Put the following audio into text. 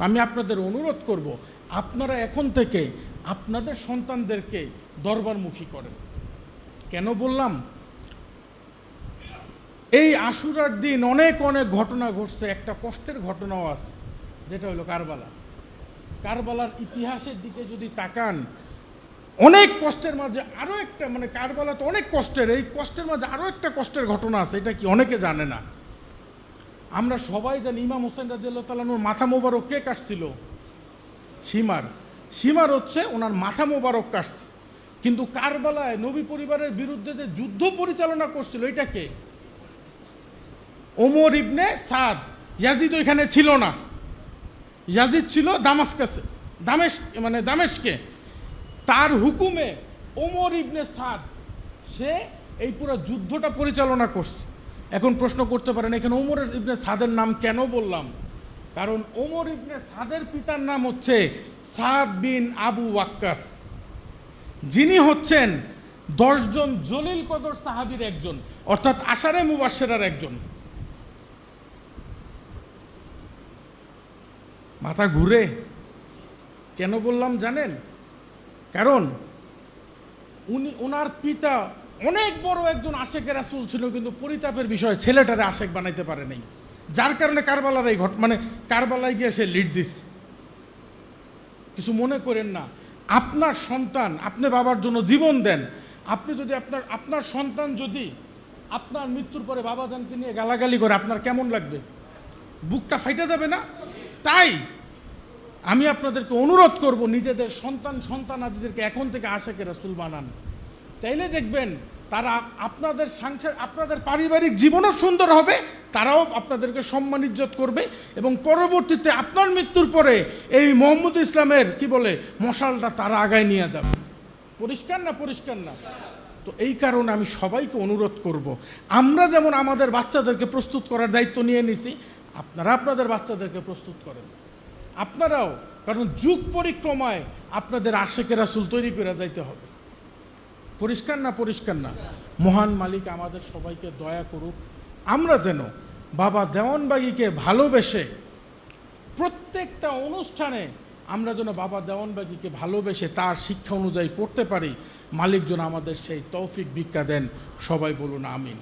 আমি আপনাদের অনুরোধ করব, আপনারা এখন থেকে আপনাদের সন্তানদেরকে দরবারমুখী করেন। কেন বললাম? এই আশুরার দিন অনেক অনেক ঘটনা ঘটছে, একটা কষ্টের ঘটনাও আছে, যেটা হলো কারবালা। কারবালার ইতিহাসের দিকে যদি তাকান, অনেক কষ্টের মাঝে আরও একটা মানে কারবালা তো অনেক কষ্টের, এই কষ্টের মাঝে আরও একটা কষ্টের ঘটনা আছে, এটা কি অনেকে জানে না? আমরা সবাই জানি ইমাম হোসেন রাজিয়াল্লাহ তালানোর মাথা মোবারক কে কাটছিল? সীমার। সীমার হচ্ছে ওনার মাথা মোবারক কাটছে। কিন্তু কারবালায় নবী পরিবারের বিরুদ্ধে যে যুদ্ধ পরিচালনা করছিল, এটা কে? ওমর ইবনে সাদ। ইয়াজিদ ওইখানে ছিল না। ইয়াজিদ ছিল দামাসকাসে। দামেশ মানে দামেশকে। তার হুকুমে ওমর ইবনে সাদ, সে এই পুরো যুদ্ধটা পরিচালনা করছে। এখন প্রশ্ন করতে পারেন, এখানে ওমর ইবনে সাদের নাম কেন বললাম? কারণ ওমর ইবনে সাদের পিতার নাম হচ্ছে সাদ বিন আবু ওয়াক্কাস। যিনি হচ্ছেন দশজন জলিল কদর সাহাবীর একজন, অর্থাৎ আশারে মুবাসেরার একজন। মাথা ঘুরে। কেন বললাম জানেন? কারণ উনি, ওনার পিতা অনেক বড় একজন আশেকের রাসুল ছিল, কিন্তু পরিতাপের বিষয় ছেলেটারে আশেক বানাইতে পারে নাই। যার কারণে কারবালার এই ঘট মানে কারবালায় গিয়ে সে লিড দিস কিছু মনে করেন না। আপনার সন্তান, আপনি বাবার জন্য জীবন দেন। আপনি যদি আপনার আপনার সন্তান যদি আপনার মৃত্যুর পরে বাবা জানকে নিয়ে গালাগালি করে, আপনার কেমন লাগবে? বুকটা ফাইটে যাবে না? তাই আমি আপনাদেরকে অনুরোধ করব, নিজেদের সন্তান সন্তানাদিদেরকে এখন থেকে আশেকে রাসুল বানান। তাইলে দেখবেন তারা আপনাদের সংসার আপনাদের পারিবারিক জীবনও সুন্দর হবে, তারাও আপনাদেরকে সম্মান ইজ্জত করবে এবং পরবর্তীতে আপনার মৃত্যুর পরে এই মোহাম্মদ ইসলামের, কি বলে, মশালটা তারা আগায় নিয়ে যাবে। পরিষ্কার না পরিষ্কার না? তো এই কারণে আমি সবাইকে অনুরোধ করব, আমরা যেমন আমাদের বাচ্চাদেরকে প্রস্তুত করার দায়িত্ব নিয়ে নিছি, আপনারা আপনাদের বাচ্চাদেরকে প্রস্তুত করেন। আপনারাও, কারণ যুগ পরিক্রমায় আপনাদের আশেকের রাসুল তৈরি করে যাইতে হবে। পরিষ্কার না পরিষ্কার না, মহান মালিক আমাদের সবাইকে দয়া করুক। আমরা যেন বাবা দেওয়ানবাগিকে ভালোবেসে প্রত্যেকটা অনুষ্ঠানে আমরা যেন বাবা দেওয়ানবাগিকে ভালোবেসে তার শিক্ষা অনুযায়ী পড়তে পারি। মালিক যেন আমাদের সেই তৌফিক ভিক্ষা দেন। সবাই বলুন আমিন।